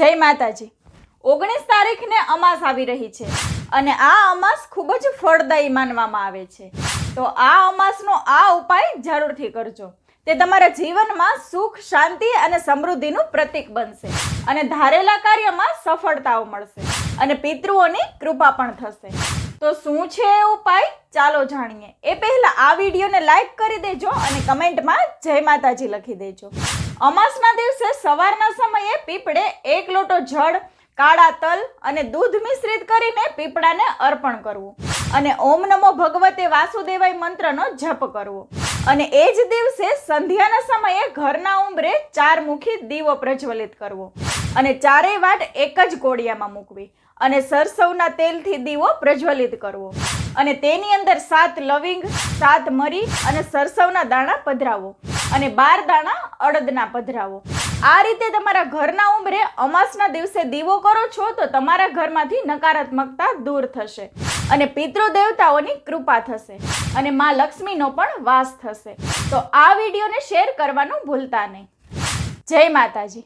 જય માતાજી. ઓગણીસ તારીખને અમાસ આવી રહી છે અને આ અમાસ ખૂબ જ ફળદાયી માનવામાં આવે છે. તો આ અમાસનો આ ઉપાય જરૂરથી કરજો. તે તમારા જીવનમાં સુખ, શાંતિ અને સમૃદ્ધિનું પ્રતીક બનશે અને ધારેલા કાર્યમાં સફળતાઓ મળશે અને પિતૃઓની કૃપા પણ થશે. તો શું છે એ ઉપાય? ચાલો જાણીએ. એ પહેલાં આ વિડીયોને લાઈક કરી દેજો અને કમેન્ટમાં જય માતાજી લખી દેજો. અમાસના દિવસે સવારના સમયે પીપળે એક લોટો જળ, કાળા તલ અને દૂધ મિશ્રિત કરીને પીપળાને અર્પણ કરવું. અને ઓમ નમો ભગવતે વાસુદેવાય મંત્રનો જપ કરવો. અને એ જ દિવસે સંધ્યાના સમયે ઘરના ઉંબરે ચાર મુખી દીવો પ્રજ્વલિત કરવો. અને ચારેય વાટ એક જ કોડિયામાં મૂકવી. અને સરસવના તેલથી દીવો પ્રજ્વલિત કરવો. અને તેની અંદર સાત લવિંગ, સાત મરી અને સરસવના દાણા પધરાવો. અને બાર દાણા અડદના પધરાવો. આ રીતે તમારા ઘરના ઉંમરે અમાસના દિવસે દીવો કરો છો તો તમારા ઘરમાંથી નકારાત્મકતા દૂર થશે અને પિતૃ દેવતાઓની કૃપા થશે અને માં લક્ષ્મીનો પણ વાસ થશે. તો આ વિડીયોને શેર કરવાનું ભૂલતા નહીં. જય માતાજી.